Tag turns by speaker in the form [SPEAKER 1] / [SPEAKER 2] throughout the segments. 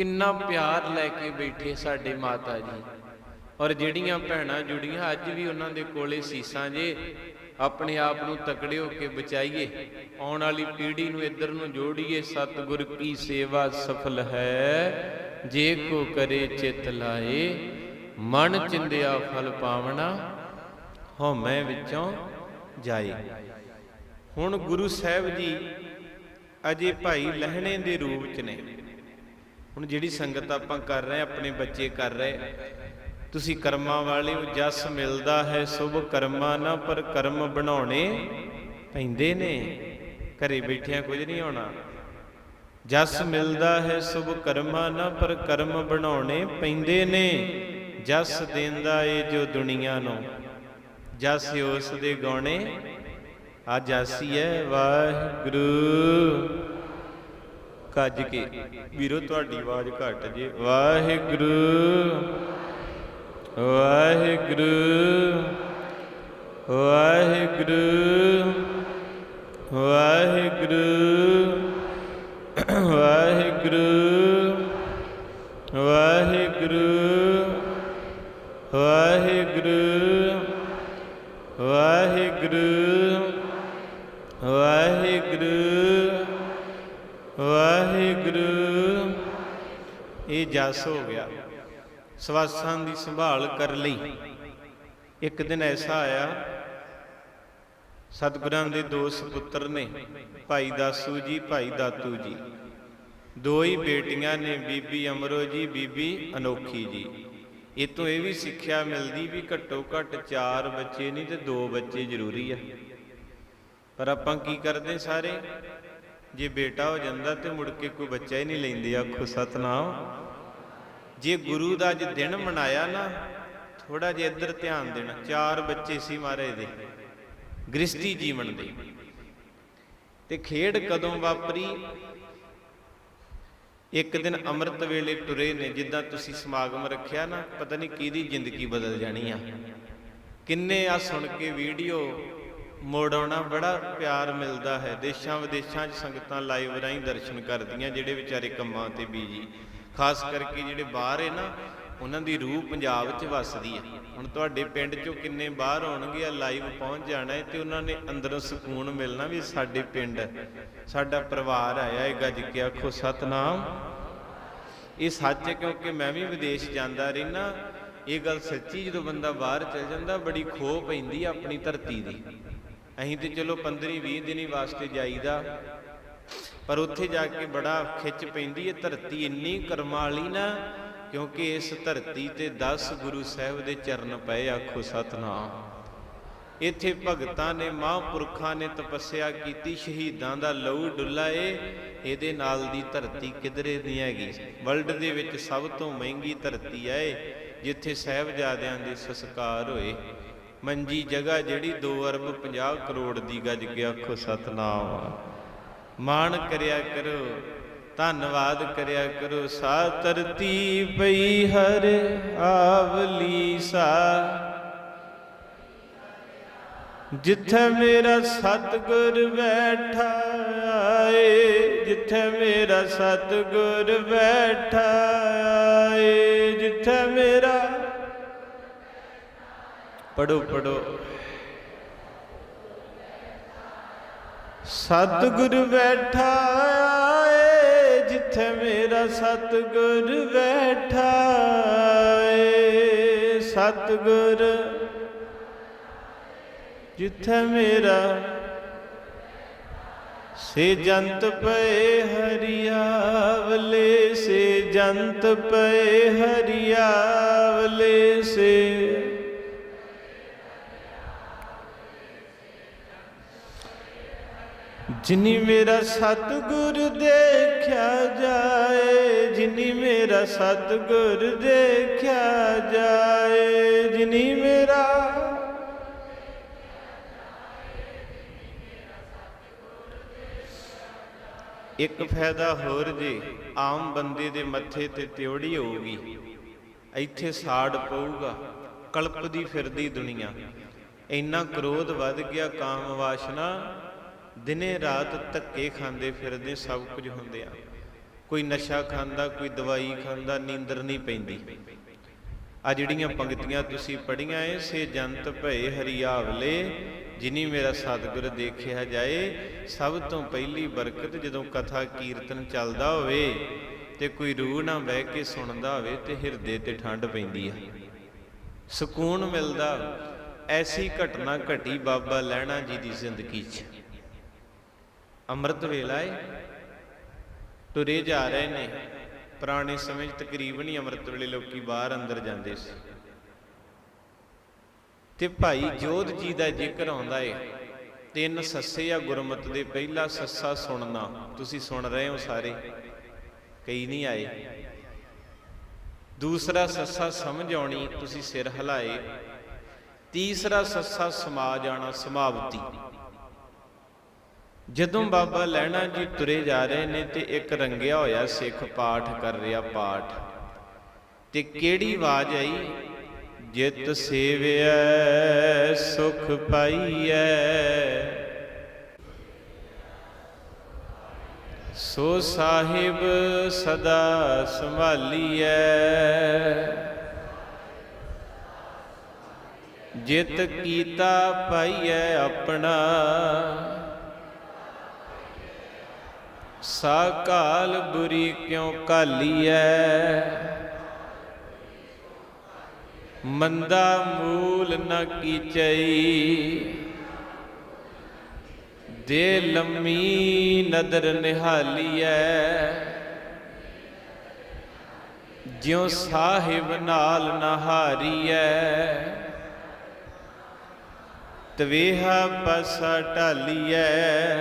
[SPEAKER 1] ਕਿੰਨਾ ਪਿਆਰ ਲੈ ਕੇ ਬੈਠੇ ਸਾਡੇ ਮਾਤਾ ਜੀ। ਔਰ ਜਿਹੜੀਆਂ ਭੈਣਾਂ ਜੁੜੀਆਂ, ਅੱਜ ਵੀ ਉਹਨਾਂ ਦੇ ਕੋਲੇ ਸੀਸਾਂ ਜੇ, ਆਪਣੇ ਆਪ ਨੂੰ ਤਕੜੇ ਹੋ ਕੇ ਬਚਾਈਏ। ਆਉਣ ਵਾਲੀ ਪੀੜ੍ਹੀ ਨੂੰ ਇੱਧਰ ਨੂੰ ਜੋੜੀਏ, ਸਤਿਗੁਰ ਕੀ ਸੇਵਾ ਸਫਲ ਹੈ, ਜੇ ਕੋ ਕਰੇ ਚਿਤ ਲਾਏ। ਮਨ ਚਿੰਦਿਆ ਫਲ ਪਾਵਣਾ ਹਉਮੈ ਵਿੱਚੋਂ ਜਾਏ। ਹੁਣ ਗੁਰੂ ਸਾਹਿਬ ਜੀ ਅਜੇ ਭਾਈ ਲਹਿਣੇ ਦੇ ਰੂਪ ਚ ਨੇ। ਹੁਣ ਜਿਹੜੀ ਸੰਗਤ ਆਪਾਂ ਕਰ ਰਹੇ, ਆਪਣੇ ਬੱਚੇ ਕਰ ਰਹੇ, ਤੁਸੀਂ ਕਰਮਾਂ ਵਾਲੇ ਹੋ ਜਸ ਮਿਲਦਾ ਹੈ, ਸੁਭ ਕਰਮਾਂ ਨਾ, ਪਰ ਕਰਮ ਬਣਾਉਣੇ ਪੈਂਦੇ ਨੇ। ਘਰੇ ਬੈਠਿਆਂ ਕੁਝ ਨਹੀਂ ਹੋਣਾ। ਜਸ ਮਿਲਦਾ ਹੈ, ਸੁਭ ਕਰਮਾਂ ਨਾ, ਪਰ ਕਰਮ ਬਣਾਉਣੇ ਪੈਂਦੇ ਨੇ। ਜਸ ਦਿੰਦਾ ਏ ਜੋ ਦੁਨੀਆ ਨੂੰ। ਜਸ ਉਸ ਦੇ ਗਾਉਣੇ। ਆ ਜਾਸੀ ਹੈ ਵਾਹਿਗੁਰੂ। ਕੱਜ ਕੇ। ਵੀਰੋ ਤੁਹਾਡੀ ਆਵਾਜ਼ ਘੱਟ ਜੇ। ਵਾਹਿਗੁਰੂ। ਵਾਹਿਗੁਰੂ। ਵਾਹਿਗੁਰੂ। ਵਾਹਿਗੁਰੂ। ਵਾਹਿਗੁਰੂ। ਜਸ ਹੋ ਗਿਆ। ਸਵਾਸਾਂ ਦੀ ਸੰਭਾਲ ਕਰ ਲਈ। ਇੱਕ ਦਿਨ ਐਸਾ ਆਇਆ, ਸਤਿਗੁਰਾਂ ਦੇ ਦੋ ਸੁਪੁੱਤਰ ਨੇ, ਭਾਈ ਦਾਸੂ ਜੀ, ਭਾਈ ਦਾਤੂ ਜੀ। ਦੋ ਹੀ ਬੇਟੀਆਂ ਨੇ, ਬੀਬੀ ਅਮਰੋ ਜੀ, ਬੀਬੀ ਅਨੋਖੀ ਜੀ। ਇਹ ਤੋਂ ਇਹ ਵੀ ਸਿੱਖਿਆ ਮਿਲਦੀ ਵੀ ਘੱਟੋ ਘੱਟ ਚਾਰ ਬੱਚੇ ਨਹੀਂ ਤੇ ਦੋ ਬੱਚੇ ਜ਼ਰੂਰੀ ਆ। ਪਰ ਆਪਾਂ ਕੀ ਕਰਦੇ ਸਾਰੇ? ਜੇ ਬੇਟਾ ਹੋ ਜਾਂਦਾ ਤੇ ਮੁੜ ਕੇ ਕੋਈ ਬੱਚਾ ਹੀ ਨਹੀਂ ਲੈਂਦੇ, ਆਖੋ ਸਤਨਾਮ। ਜੇ ਗੁਰੂ ਦਾ ਅੱਜ ਦਿਨ ਮਨਾਇਆ ਨਾ ਥੋੜਾ ਜਿਹਾ ਇੱਧਰ ਧਿਆਨ ਦੇਣਾ। ਚਾਰ ਬੱਚੇ ਸੀ ਮਹਾਰਾਜ ਦੇ ਗ੍ਰਸਤੀ ਜੀਵਨ ਦੇ। ਤੇ ਖੇਡ ਕਦੋਂ ਵਾਪਰੀ? ਇੱਕ ਦਿਨ ਅੰਮ੍ਰਿਤ ਵੇਲੇ ਟੁਰੇ ਨੇ, ਜਿੱਦਾਂ ਤੁਸੀਂ ਸਮਾਗਮ ਰੱਖਿਆ ਨਾ, ਪਤਾ ਨਹੀਂ ਕਿਹਦੀ ਜ਼ਿੰਦਗੀ ਬਦਲ ਜਾਣੀ ਆ। ਕਿੰਨੇ ਆ ਸੁਣ ਕੇ ਵੀਡੀਓ ਮੋੜ ਆਉਣਾ, ਬੜਾ ਪਿਆਰ ਮਿਲਦਾ ਹੈ। ਦੇਸ਼ਾਂ ਵਿਦੇਸ਼ਾਂ 'ਚ ਸੰਗਤਾਂ ਲਾਈਵ ਰਾਹੀਂ ਦਰਸ਼ਨ ਕਰਦੀਆਂ, ਜਿਹੜੇ ਵਿਚਾਰੇ ਕੰਮਾਂ ਤੇ ਬੀਜੀ ਖਾਸ ਕਰਕੇ ਜਿਹੜੇ ਬਾਹਰ ਹੈ ਨਾ, ਉਹਨਾਂ ਦੀ ਰੂਹ ਪੰਜਾਬ 'ਚ ਵੱਸਦੀ ਹੈ। ਹੁਣ ਤੁਹਾਡੇ ਪਿੰਡ 'ਚੋਂ ਕਿੰਨੇ ਬਾਹਰ ਹੋਣਗੇ ਆ ਲਾਈਵ ਪਹੁੰਚ ਜਾਣਾ ਹੈ ਤੇ ਉਹਨਾਂ ਨੇ ਅੰਦਰੋਂ ਸਕੂਨ ਮਿਲਣਾ ਵੀ ਸਾਡੇ ਪਿੰਡ ਸਾਡਾ ਪਰਿਵਾਰ ਆਇਆ ਇਹ ਗੱਜ ਕੇ ਆਖੋ, ਸਤਨਾਮ। ਇਹ ਸੱਚ ਹੈ ਕਿਉਂਕਿ ਮੈਂ ਵੀ ਵਿਦੇਸ਼ ਜਾਂਦਾ ਰਹਿਣਾ ਇਹ ਗੱਲ ਸੱਚੀ ਜਦੋਂ ਬੰਦਾ ਬਾਹਰ ਚਲ ਜਾਂਦਾ, ਬੜੀ ਖੋਹ ਪੈਂਦੀ ਆਪਣੀ ਧਰਤੀ ਦੀ। ਅਸੀਂ ਤੇ ਚਲੋ 15 20 ਦਿਨੀ ਵਾਸਤੇ ਜਾਈਦਾ ਪਰ ਉੱਥੇ ਜਾ ਕੇ ਬੜਾ ਖਿੱਚ ਪੈਂਦੀ ਹੈ, ਧਰਤੀ ਇੰਨੀ ਕਰਮਾਲੀ ਨਾ, ਕਿਉਂਕਿ ਇਸ ਧਰਤੀ ਤੇ 10 ਗੁਰੂ ਸਾਹਿਬ ਦੇ ਚਰਨ ਪਏ, ਆਖੋ ਸਤਨਾਮ। ਇੱਥੇ ਭਗਤਾਂ ਨੇ, ਮਹਾਂਪੁਰਖਾਂ ਨੇ ਤਪੱਸਿਆ ਕੀਤੀ, ਸ਼ਹੀਦਾਂ ਦਾ ਲਹੂ ਡੁੱਲਾ ਏ, ਇਹਦੇ ਨਾਲ ਦੀ ਧਰਤੀ ਕਿਧਰੇ ਦੀ ਹੈਗੀ। ਵਰਲਡ ਦੇ ਵਿੱਚ ਸਭ ਤੋਂ ਮਹਿੰਗੀ ਧਰਤੀ ਹੈ ਜਿੱਥੇ ਸਹਿਬਜ਼ਾਦਿਆਂ ਦੇ ਸੰਸਕਾਰ ਹੋਏ। ਮੰਜੀ ਜਗ੍ਹਾ ਜਿਹੜੀ 2 ਅਰਬ 50 ਕਰੋੜ ਦੀ ਗੱਜ ਕੇ, ਆਖੋ ਸਤਨਾਮ। ਮਾਣ ਕਰਿਆ ਕਰੋ, ਧੰਨਵਾਦ ਕਰਿਆ ਕਰੋ ਸਾ ਧਰਤੀ ਪਈ ਹਰ ਆਵਲੀ ਸਾ। ਜਿੱਥੇ ਮੇਰਾ ਸਤਿਗੁਰ ਬੈਠਾ ਏ ਜਿੱਥੇ ਮੇਰਾ ਸਤਿਗੁਰ ਬੈਠਾ ਏ ਜਿੱਥੇ ਮੇਰਾ ਪੜੋ ਪੜੋ ਸਤਿਗੁਰ ਬੈਠਾ ਏ ਜਿੱਥੇ ਮੇਰਾ ਸਤਿਗੁਰ ਬੈਠਾ ਏ ਸਤਿਗੁਰ, ਜਿੱਥੇ ਮੇਰਾ ਸੇ ਜੰਤ ਪਏ ਹਰੀਆਵਲੇ ਸੇ ਜੰਤ ਪਏ ਹਰੀਆਵਲੇ ਸੇ ਜਿਨੀ ਮੇਰਾ ਸਤਿਗੁਰ ਦੇਖਿਆ ਜਾਏ, ਜਿਨੀ ਮੇਰਾ ਸਤਿਗੁਰ ਦੇਖਿਆ ਜਾਏ, ਜਿਨੀ ਮੇਰਾ ਇੱਕ ਫਾਇਦਾ ਹੋਰ ਜੀ, ਆਮ ਬੰਦੇ ਦੇ ਮੱਥੇ ਤੇ ਤਿਉੜੀ ਹੋਊਗੀ, ਇੱਥੇ ਸਾੜ ਪਊਗਾ, ਕਲਪਦੀ ਫਿਰਦੀ ਦੁਨੀਆ, ਇੰਨਾ ਕ੍ਰੋਧ ਵੱਧ ਗਿਆ, ਕਾਮ ਵਾਸ਼ਨਾ ਦਿਨੇ ਰਾਤ ਧੱਕੇ ਖਾਂਦੇ ਫਿਰਦੇ ਸਭ ਕੁਝ ਹੁੰਦੇ ਆ। ਕੋਈ ਨਸ਼ਾ ਖਾਂਦਾ, ਕੋਈ ਦਵਾਈ ਖਾਂਦਾ, ਨੀਂਦਰ ਨਹੀਂ ਪੈਂਦੀ। ਆ ਜਿਹੜੀਆਂ ਪੰਕਤੀਆਂ ਤੁਸੀਂ ਪੜੀਆਂ ਏ, ਸੇ ਜੰਤ ਭਏ ਹਰੀਆਵਲੇ, ਜਿਨੀ ਮੇਰਾ ਸਤਿਗੁਰ ਦੇਖਿਆ ਜਾਏ, ਸਭ ਤੋਂ ਪਹਿਲੀ ਬਰਕਤ ਜਦੋਂ ਕਥਾ ਕੀਰਤਨ ਚੱਲਦਾ ਹੋਵੇ ਤੇ ਕੋਈ ਰੂਹ ਨਾ ਬਹਿ ਕੇ ਸੁਣਦਾ ਹੋਵੇ ਤੇ ਹਿਰਦੇ ਤੇ ਠੰਡ ਪੈਂਦੀ ਆ। ਸਕੂਨ ਮਿਲਦਾ, ਐਸੀ ਘਟਨਾ ਘਟੀ ਬਾਬਾ ਲੈਣਾ ਜੀ ਦੀ ਜ਼ਿੰਦਗੀ 'ਚ। ਅੰਮ੍ਰਿਤ ਵੇਲਾ ਏ। ਤੁਰੇ ਜਾ ਰਹੇ ਨੇ। ਪੁਰਾਣੇ ਸਮੇਂ 'ਚ ਤਕਰੀਬਨ ਹੀ ਅੰਮ੍ਰਿਤ ਵੇਲੇ ਲੋਕੀ ਬਾਹਰ ਅੰਦਰ ਜਾਂਦੇ ਸੀ। ਤੇ ਭਾਈ ਜੋਧ ਜੀ ਦਾ ਜ਼ਿਕਰ ਆਉਂਦਾ ਏ, ਤਿੰਨ ਸੱਸੇ ਆ ਗੁਰਮਤ ਦੇ, ਪਹਿਲਾ ਸੱਸਾ ਸੁਣਨਾ। ਤੁਸੀਂ ਸੁਣ ਰਹੇ ਹੋ ਸਾਰੇ? ਕਈ ਨਹੀਂ ਆਏ। ਦੂਸਰਾ ਸੱਸਾ ਸਮਝ ਆਉਣੀ, ਤੁਸੀਂ ਸਿਰ ਹਿਲਾਏ। ਤੀਸਰਾ ਸੱਸਾ ਸਮਾ ਜਾਣਾ, ਸਮਾਪਤੀ। ਜਦੋਂ ਬਾਬਾ ਲੈਣਾ ਜੀ ਤੁਰੇ ਜਾ ਰਹੇ ਨੇ ਤੇ ਇੱਕ ਰੰਗਿਆ ਹੋਇਆ ਸਿੱਖ ਪਾਠ ਕਰ ਰਿਹਾ ਪਾਠ। ਤੇ ਕਿਹੜੀ ਆਵਾਜ਼ ਆਈ? ਜਿਤ ਸੇਵਿਐ, ਸੁਖ ਪਾਈਐ। ਸੋ ਸਾਹਿਬ ਸਦਾ ਸੰਭਾਲੀਐ। ਜਿਤ ਕੀਤਾ ਪਾਈਐ ਆਪਣਾ। ਸਾ ਕਾਲ ਬੁਰੀ ਕਿਉ ਕਾਲੀਐ? ਮੰਦਾ ਮੂਲ ਨ ਕੀਚਈ। ਦੇ ਲੰਮੀ ਨਦਰ ਨਿਹਾਲੀਐ। ਜਿਉ ਸਾਹਿਬ ਨਾਲ ਨਹਾਰੀਐ ਤਵੇਹਾ ਪਸਾ ਢਾਲੀਐ।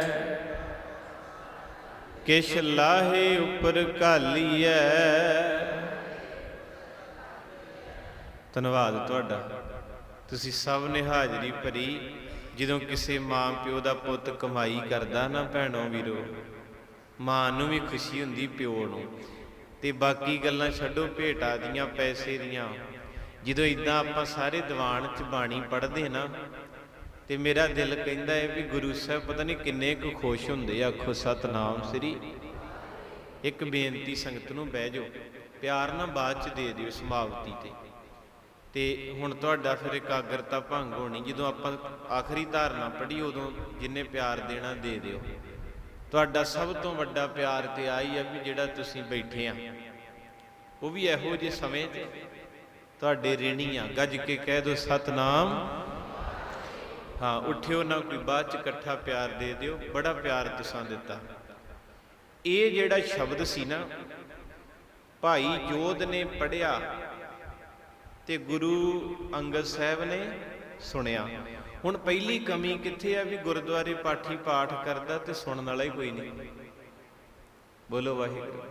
[SPEAKER 1] ਕਿਛ ਲਾਹੇ ਉੱਪਰ ਘਾਲੀਐ। ਧੰਨਵਾਦ ਤੁਹਾਡਾ। ਤੁਸੀਂ ਸਭ ਨੇ ਹਾਜ਼ਰੀ ਭਰੀ। ਜਦੋਂ ਕਿਸੇ ਮਾਂ ਪਿਓ ਦਾ ਪੁੱਤ ਕਮਾਈ ਕਰਦਾ ਨਾ ਭੈਣੋ ਵੀਰੋ, ਮਾਂ ਨੂੰ ਵੀ ਖੁਸ਼ੀ ਹੁੰਦੀ ਪਿਓ ਨੂੰ। ਤੇ ਬਾਕੀ ਗੱਲਾਂ ਛੱਡੋ, ਭੇਟਾ ਦੀਆਂ, ਪੈਸੇ ਦੀਆਂ। ਜਦੋਂ ਇਦਾਂ ਆਪਾਂ ਸਾਰੇ ਦੀਵਾਨ ਚ ਬਾਣੀ ਪੜ੍ਹਦੇ ਨਾ ਤੇ ਮੇਰਾ ਦਿਲ ਕਹਿੰਦਾ ਹੈ ਵੀ ਗੁਰੂ ਸਾਹਿਬ ਪਤਾ ਨਹੀਂ ਕਿੰਨੇ ਕੁ ਖੁਸ਼ ਹੁੰਦੇ ਆ। ਆਖੋ, ਸਤਨਾਮ ਸ੍ਰੀ। ਇੱਕ ਬੇਨਤੀ ਸੰਗਤ ਨੂੰ ਬਹਿ ਜਾਓ। ਪਿਆਰ ਨਾ ਬਾਅਦ ਚ ਦੇ ਦਿਓ ਸਮਾਪਤੀ ਤੇ। ਤੇ ਹੁਣ ਤੁਹਾਡਾ ਫਿਰ ਇਕਾਗਰਤਾ ਭੰਗ ਹੋਣੀ। ਜਦੋਂ ਆਪਾਂ ਆਖਰੀ ਧਾਰਨਾ ਪੜ੍ਹੀ, ਉਦੋਂ ਜਿੰਨੇ ਪਿਆਰ ਦੇਣਾ ਦੇ ਦਿਓ। ਤੁਹਾਡਾ ਸਭ ਤੋਂ ਵੱਡਾ ਪਿਆਰ ਤੇ ਆਈ ਆ ਵੀ ਜਿਹੜਾ ਤੁਸੀਂ ਬੈਠੇ ਆ। ਉਹ ਵੀ ਇਹੋ ਜਿਹੇ ਸਮੇਂ 'ਚ ਤੁਹਾਡੇ ਰਿਣੀ ਆ। ਗੱਜ ਕੇ ਕਹਿ ਦਿਓ, ਸਤਨਾਮ ਹਾਂ, ਉੱਠਿਓ ਨਾ ਕੋਈ ਬਾਅਦ ਚ ਇਕੱਠਾ ਪਿਆਰ ਦੇ ਦਿਓ, ਬੜਾ ਪਿਆਰ ਤੁਸਾਂ ਦਿੱਤਾ। ਇਹ ਜਿਹੜਾ ਸ਼ਬਦ ਸੀ ਨਾ, ਭਾਈ ਜੋਧ ਨੇ ਪੜਿਆ ਤੇ ਗੁਰੂ ਅੰਗਦ ਸਾਹਿਬ ਨੇ ਸੁਣਿਆ। ਹੁਣ ਪਹਿਲੀ ਕਮੀ ਕਿੱਥੇ ਆ ਵੀ ਗੁਰਦੁਆਰੇ ਪਾਠੀ ਪਾਠ ਕਰਦਾ ਤੇ ਸੁਣਨ ਵਾਲਾ ਹੀ ਕੋਈ ਨਹੀਂ। ਬੋਲੋ ਵਾਹਿਗੁਰੂ।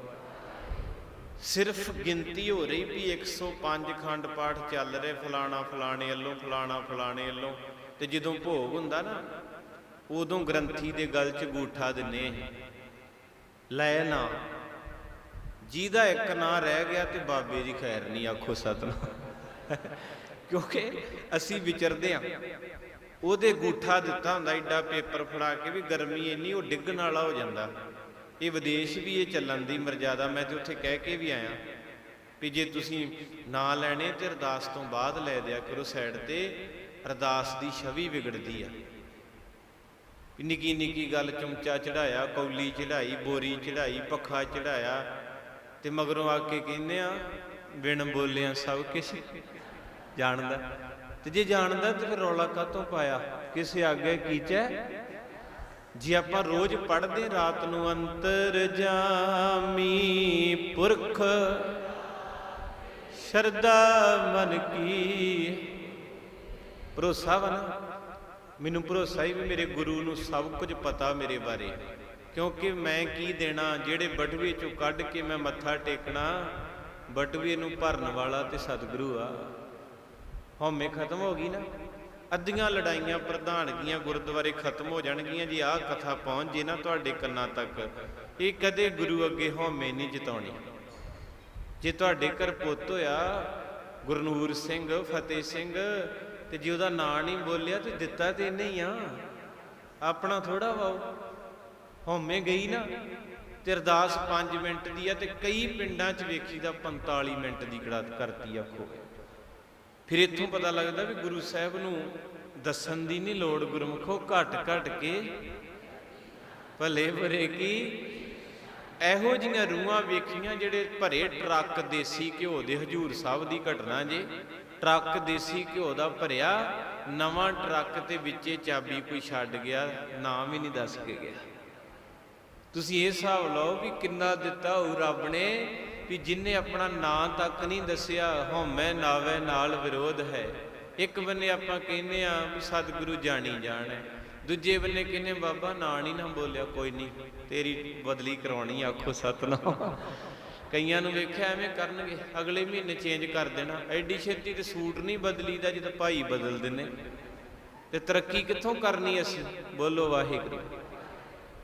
[SPEAKER 1] ਸਿਰਫ ਗਿਣਤੀ ਹੋ ਰਹੀ ਵੀ 105 ਖੰਡ ਪਾਠ ਚੱਲ ਰਹੇ, ਫਲਾਣਾ ਫਲਾਣੇ ਵੱਲੋਂ, ਫਲਾਣਾ ਫਲਾਣੇ ਵੱਲੋਂ। ਤੇ ਜਦੋਂ ਭੋਗ ਹੁੰਦਾ ਨਾ, ਉਦੋਂ ਗ੍ਰੰਥੀ ਦੇ ਗਲ 'ਚ ਗੂਠਾ ਦਿੰਨੇ ਲੈ ਨਾ, ਜਿਹਦਾ ਇੱਕ ਨਾਂ ਰਹਿ ਗਿਆ ਤੇ ਬਾਬੇ ਦੀ ਖੈਰ ਨਹੀਂ, ਆਖੋ ਸਤਨਾਮ। ਕਿਉਂਕਿ ਅਸੀਂ ਵਿਚਰਦੇ ਆ, ਉਹਦੇ ਗੂਠਾ ਦਿੱਤਾ ਹੁੰਦਾ ਐਡਾ ਪੇਪਰ ਫੜਾ ਕੇ ਵੀ ਗਰਮੀ ਇੰਨੀ, ਉਹ ਡਿੱਗਣ ਵਾਲਾ ਹੋ ਜਾਂਦਾ। ਇਹ ਵਿਦੇਸ਼ ਵੀ ਇਹ ਚੱਲਣ ਦੀ ਮਰਜ਼ਾਦਾ, ਮੈਂ ਤੇ ਉੱਥੇ ਕਹਿ ਕੇ ਵੀ ਆਇਆ ਵੀ ਜੇ ਤੁਸੀਂ ਨਾਂ ਲੈਣੇ ਤੇ ਅਰਦਾਸ ਤੋਂ ਬਾਅਦ ਲੈ ਦਿਆ ਕਰੋ ਸਾਈਡ ਤੇ ਅਰਦਾਸ ਦੀ ਛਵੀ ਵਿਗੜਦੀ ਆ। ਨਿੱਕੀ ਨਿੱਕੀ ਗੱਲ ਚਮਚਾ ਚੜਾਇਆ, ਕੌਲੀ ਚੜਾਈ, ਬੋਰੀ ਚੜਾਈ, ਪੱਖਾ ਚੜਾਇਆ ਤੇ ਮਗਰੋਂ ਆ ਕੇ ਕਹਿੰਦੇ ਆ, ਬਿਨ ਬੋਲਿਆਂ ਸਭ ਕਿਸ ਜਾਣਦਾ। ਤੇ ਜੇ ਜਾਣਦਾ ਤੇ ਫਿਰ ਰੌਲਾ ਕਾਤੋਂ ਪਾਇਆ? ਕਿਸੇ ਆਗੇ ਕੀਚੈ ਜੇ ਆਪਾਂ ਰੋਜ਼ ਪੜ੍ਹਦੇ ਰਾਤ ਨੂੰ ਅੰਤਰ ਜਾਮੀ ਪੁਰਖ ਸ਼ਰਦਾ ਮਨ ਕੀ ਭਰੋਸਾ ਵਾ ਨਾ? ਮੈਨੂੰ ਭਰੋਸਾ ਹੀ ਵੀ ਮੇਰੇ ਗੁਰੂ ਨੂੰ ਸਭ ਕੁਝ ਪਤਾ ਮੇਰੇ ਬਾਰੇ। ਕਿਉਂਕਿ ਮੈਂ ਕੀ ਦੇਣਾ? ਜਿਹੜੇ ਬਟਵੇ ਚੋਂ ਕੱਢ ਕੇ ਮੈਂ ਮੱਥਾ ਟੇਕਣਾ ਬਟਵੇ ਨੂੰ ਭਰਨ ਵਾਲਾ ਤੇ ਸਤਿਗੁਰੂ ਆ। ਹਉਮੈ ਖਤਮ ਹੋ ਗਈ ਨਾ? ਅੱਧੀਆਂ ਲੜਾਈਆਂ ਪ੍ਰਧਾਨਗੀਆਂ ਗੁਰਦੁਆਰੇ ਖਤਮ ਹੋ ਜਾਣਗੀਆਂ ਜੀ, ਆਹ ਕਥਾ ਪਹੁੰਚ ਜੇ ਨਾ ਤੁਹਾਡੇ ਕੰਨਾਂ ਤੱਕ। ਇਹ ਕਦੇ ਗੁਰੂ ਅੱਗੇ ਹਉਮੈ ਨਹੀਂ ਜਿਤਾਉਣੀ। ਜੇ ਤੁਹਾਡੇ ਘਰ ਪੁੱਤ ਹੋਇਆ, ਗੁਰਨੂਰ ਸਿੰਘ, ਫਤਿਹ ਸਿੰਘ ਤੇ ਜੇ ਉਹਦਾ ਨਾਂ ਨਹੀਂ ਬੋਲਿਆ ਤੇ ਦਿੱਤਾ ਤੇ ਇਹਨੇ ਹੀ ਆ। ਆਪਣਾ ਥੋੜਾ ਵਾਓ ਹਉਮੈ ਗਈ ਨਾ ਤੇ ਅਰਦਾਸ 5 ਮਿੰਟ ਦੀ ਆ ਤੇ ਕਈ ਪਿੰਡਾਂ 'ਚ ਵੇਖੀ ਦਾ 45 ਮਿੰਟ ਦੀ ਕੜਾ ਕਰਤੀ ਆਖੋ ਫਿਰ ਇੱਥੋਂ ਪਤਾ ਲੱਗਦਾ ਵੀ ਗੁਰੂ ਸਾਹਿਬ ਨੂੰ ਦੱਸਣ ਦੀ ਨਹੀਂ ਲੋੜ ਗੁਰਮਖੋ, ਘਟ ਘਟ ਕੇ ਭਲੇ ਭਰੇ ਕੀ। ਇਹੋ ਜੀਆਂ ਰੂਹਾਂ ਵੇਖੀਆਂ ਜਿਹੜੇ ਭਰੇ ਟਰੱਕ ਦੇਸੀ ਘਿਓ ਦੇ ਹਜੂਰ ਸਾਹਿਬ ਦੀ ਘਟਨਾ ਜੇ। ਟਰੱਕ ਦੇਸੀ ਘਿਓ ਦਾ ਭਰਿਆ, ਨਵਾਂ ਟਰੱਕ ਤੇ ਵਿੱਚੇ ਚਾਬੀ ਕੋਈ ਛੱਡ ਗਿਆ, ਨਾਮ ਹੀ ਨਹੀਂ ਦੱਸ ਕੇ ਗਿਆ। ਤੁਸੀਂ ਇਹ ਹਿਸਾਬ ਲਓ ਵੀ ਕਿੰਨਾ ਦਿੱਤਾ ਹੋਊ ਰੱਬ ਨੇ, ਵੀ ਜਿਨੇ ਆਪਣਾ ਨਾਂ ਤੱਕ ਨਹੀਂ ਦੱਸਿਆ, ਹਉਮੈ ਨਾਵੇ ਨਾਲ ਵਿਰੋਧ ਹੈ। ਇੱਕ ਬੰਨੇ ਆਪਾਂ ਕਹਿੰਦੇ ਆ ਵੀ ਸਤਿਗੁਰੂ ਜਾਣੀ ਜਾਣ। ਦੂਜੇ ਬੰਨੇ ਕਹਿੰਦੇ ਬਾਬਾ, ਨਾਂ ਨਹੀਂ ਨਾ ਬੋਲਿਆ, ਕੋਈ ਨਹੀਂ ਤੇਰੀ ਬਦਲੀ ਕਰਾਉਣੀ ਆਖੋ ਸਤਨਾਮ। ਕਈਆਂ ਨੂੰ ਵੇਖਿਆ ਐਵੇਂ ਕਰਨਗੇ, ਅਗਲੇ ਮਹੀਨੇ ਚੇਂਜ ਕਰ ਦੇਣਾ। ਐਡੀ ਛੇਤੀ ਤੇ ਸੂਟ ਨਹੀਂ ਬਦਲੀਦਾ ਜਦੋਂ ਭਾਈ ਬਦਲ ਦਿੰਨੇ ਤੇ ਤਰੱਕੀ ਕਿੱਥੋਂ ਕਰਨੀ ਅਸੀਂ? ਬੋਲੋ ਵਾਹਿਗੁਰੂ।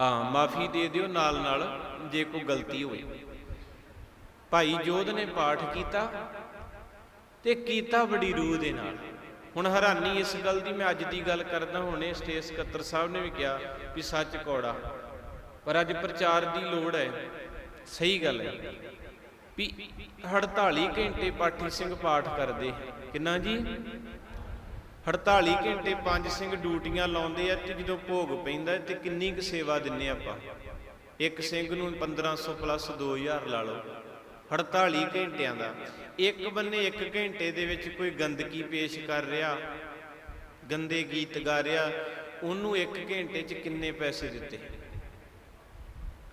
[SPEAKER 1] ਹਾਂ, ਮਾਫੀ ਦੇ ਦਿਓ ਨਾਲ ਨਾਲ, ਜੇ ਕੋਈ ਗਲਤੀ ਹੋਵੇ ਭਾਈ ਜੋਧ ਨੇ ਪਾਠ ਕੀਤਾ ਤੇ ਕੀਤਾ ਬੜੀ ਰੂਹ ਦੇ ਨਾਲ। ਹੁਣ ਹੈਰਾਨੀ ਇਸ ਗੱਲ ਦੀ, ਮੈਂ ਅੱਜ ਦੀ ਗੱਲ ਕਰਦਾ ਹੁਣੇ, ਸਟੇਜ ਸਕੱਤਰ ਸਾਹਿਬ ਨੇ ਵੀ ਕਿਹਾ ਵੀ ਸੱਚ ਕੌੜਾ। ਪਰ ਅੱਜ ਪ੍ਰਚਾਰ ਦੀ ਲੋੜ ਹੈ। ਸਹੀ ਗੱਲ ਹੈ ਵੀ 48 ਘੰਟੇ ਪਾਠੀ ਸਿੰਘ ਪਾਠ ਕਰਦੇ ਕਿੰਨਾ ਜੀ? 48 ਘੰਟੇ ਪੰਜ ਸਿੰਘ ਡਿਊਟੀਆਂ ਲਾਉਂਦੇ ਆ ਤੇ ਜਦੋਂ ਭੋਗ ਪੈਂਦਾ ਤੇ ਕਿੰਨੀ ਕੁ ਸੇਵਾ ਦਿੰਨੇ ਆਪਾਂ। ਇੱਕ ਸਿੰਘ ਨੂੰ 1500 ਪਲੱਸ 2000 ਲਾ ਲਓ। 48 ਘੰਟਿਆਂ ਦਾ। ਇੱਕ ਬੰਨੇ ਇੱਕ ਘੰਟੇ ਦੇ ਵਿੱਚ ਕੋਈ ਗੰਦਗੀ ਪੇਸ਼ ਕਰ ਰਿਹਾ, ਗੰਦੇ ਗੀਤ ਗਾ ਰਿਹਾ, ਉਹਨੂੰ ਇੱਕ ਘੰਟੇ 'ਚ ਕਿੰਨੇ ਪੈਸੇ ਦਿੱਤੇ?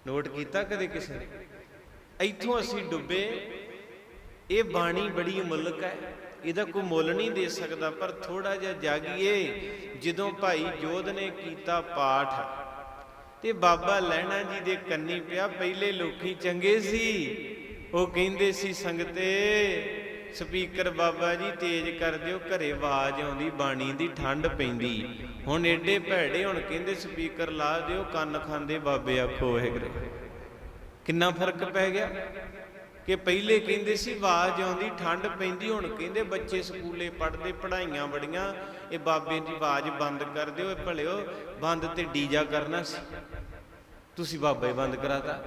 [SPEAKER 1] ਨੋਟ ਕੀਤਾ ਕਦੇ ਕਿਸੇ ਨੇ? ਇੱਥੋਂ ਅਸੀਂ ਡੁੱਬੇ। ਇਹ ਬਾਣੀ ਬੜੀ ਮੁਲਕ ਹੈ। ਇਹਦਾ ਕੋਈ ਮੁੱਲ ਨਹੀਂ ਦੇ ਸਕਦਾ, ਪਰ ਥੋੜਾ ਜਿਹਾ ਜਾਗੀਏ। ਜਦੋਂ ਭਾਈ ਜੋਧ ਨੇ ਕੀਤਾ ਪਾਠ, ਤੇ ਬਾਬਾ ਲਹਿਣਾ ਜੀ ਦੇ ਕੰਨੀ ਪਿਆ, ਪਹਿਲੇ ਲੋਕੀ ਚੰਗੇ ਸੀ। ਉਹ ਕਹਿੰਦੇ ਸੀ, ਸੰਗਤੇ ਸਪੀਕਰ ਬਾਬਾ ਜੀ, ਤੇਜ਼ ਕਰ ਦਿਓ, ਘਰੇ ਆਵਾਜ਼ ਆਉਂਦੀ, ਬਾਣੀ ਦੀ ਠੰਡ ਪੈਂਦੀ। ਹੁਣ ਏਡੇ ਭੈੜੇ ਹੁਣ ਕਹਿੰਦੇ ਸਪੀਕਰ ਲਾ ਦਿਓ, ਕੰਨ ਖਾਂਦੇ ਬਾਬੇ ਆਖੋ, ਵਾਹਿਗੁਰੂ। ਕਿੰਨਾ ਫ਼ਰਕ ਪੈ ਗਿਆ? ਕਿ ਪਹਿਲੇ ਕਹਿੰਦੇ ਸੀ ਆਵਾਜ਼ ਆਉਂਦੀ, ਠੰਡ ਪੈਂਦੀ, ਹੁਣ ਕਹਿੰਦੇ ਬੱਚੇ ਸਕੂਲੇ ਪੜ੍ਹਦੇ, ਪੜ੍ਹਾਈਆਂ ਬੜੀਆਂ, ਇਹ ਬਾਬੇ ਦੀ ਆਵਾਜ਼ ਬੰਦ ਕਰ ਦਿਓ, ਇਹ ਭਲਿਓ, ਬੰਦ ਤੇ ਡੀਜਾ ਕਰਨਾ ਸੀ। ਤੁਸੀਂ ਬਾਬਾ ਹੀ ਬੰਦ ਕਰਾਤਾ।